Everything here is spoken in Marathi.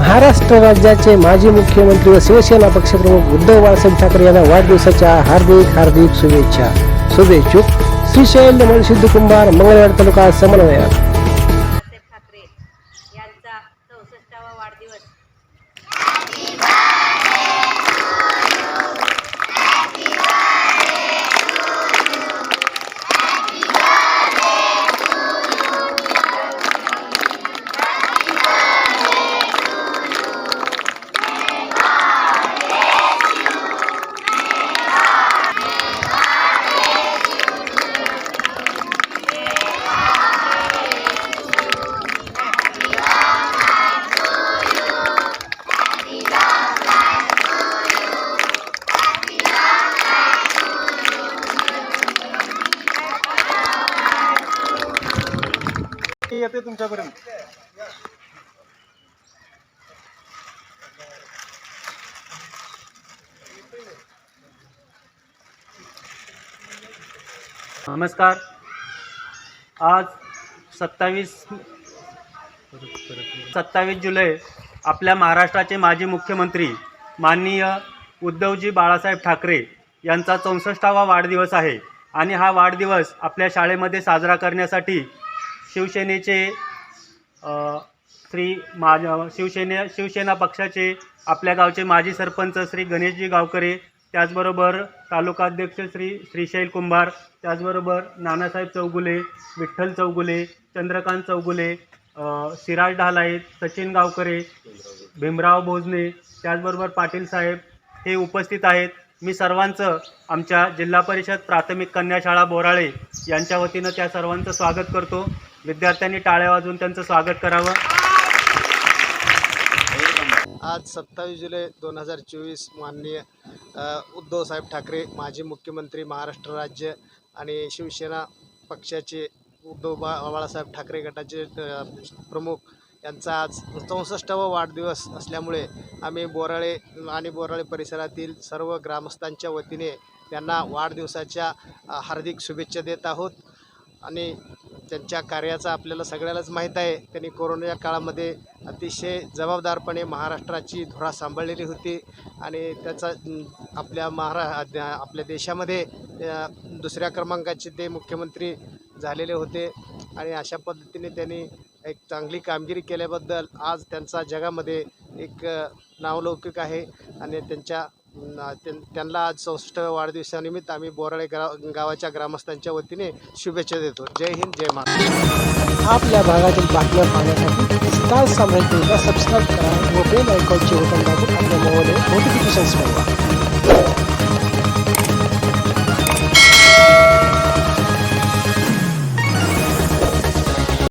महाराष्ट्र राज्याचे माजी मुख्यमंत्री व शिवसेना पक्षप्रमुख उद्धव बाळासाहेब ठाकरे यांना वाढदिवसाच्या हार्दिक हार्दिक शुभेच्छा. शुभेच्छुक श्रीशैल मनसिद्ध कुंभार मंगळवार तालुका समन्वयक. ठाकरे यांचा चौसष्टावा वाढदिवस. येते तुमच्यापर्यंत. नमस्कार. आज सत्तावीस सत्तावीस जुलै आपल्या महाराष्ट्राचे माजी मुख्यमंत्री माननीय उद्धवजी बाळासाहेब ठाकरे यांचा चौसष्टावा वाढदिवस आहे आणि हा वाढदिवस आपल्या शाळेमध्ये साजरा करण्यासाठी शिवसेनेचे श्री माज शिवसेने शिवसेना पक्षाचे आपल्या गावचे माजी सरपंच श्री गणेशजी गावकरे त्याचबरोबर तालुकाध्यक्ष श्री श्रीशैल कुंभार त्याचबरोबर नानासाहेब चौगुले विठ्ठल चौगुले चंद्रकांत चौगुले सिराज ढालाय सचिन गावकरे भीमराव भोजने त्याचबरोबर पाटील साहेब हे उपस्थित आहेत. मी सर्वांचं आमच्या जिल्हा परिषद प्राथमिक कन्याशाळा बोराळे यांच्या वतीनं त्या सर्वांचं स्वागत करतो. विद्यार्थ्यांनी टाळ्या वाजवून त्यांचं स्वागत करावं. आज सत्तावीस जुलै दोन हजार चोवीस माननीय उद्धवसाहेब ठाकरे माजी मुख्यमंत्री महाराष्ट्र राज्य आणि शिवसेना पक्षाचे उद्धव बा बाळासाहेब ठाकरे गटाचे प्रमुख यांचा आज चौसष्टावा वाढदिवस असल्यामुळे आम्ही बोराळे आणि बोराळे परिसरातील सर्व ग्रामस्थांच्या वतीने त्यांना वाढदिवसाच्या हार्दिक शुभेच्छा देत आहोत. आणि त्यांच्या कार्याचा आपल्याला सगळ्यालाच माहीत आहे. त्यांनी कोरोनाच्या काळामध्ये अतिशय जबाबदारपणे महाराष्ट्राची धुरा सांभाळलेली होती आणि त्याचा आपल्या महारा आपल्या देशामध्ये दुसऱ्या क्रमांकाचे ते मुख्यमंत्री झालेले होते आणि अशा पद्धतीने त्यांनी एक चांगली कामगिरी केल्याबद्दल आज त्यांचा जगामध्ये एक नावलौकिक आहे आणि त्यांच्या त्यांना आज चौसष्टाव्या वाढदिवसानिमित्त आम्ही बोराळे ग्रा गावाच्या ग्रामस्थांच्या वतीने शुभेच्छा देतो. जय हिंद जय महाराष्ट्र. आपल्या भागातील बातम्या पाहण्यासाठी स्टार साम्राज्यला सबस्क्राईब करा व बेल आयकॉनचे बटन दाबून आपल्या मोबाईल नोटिफिकेशन्स मिळवा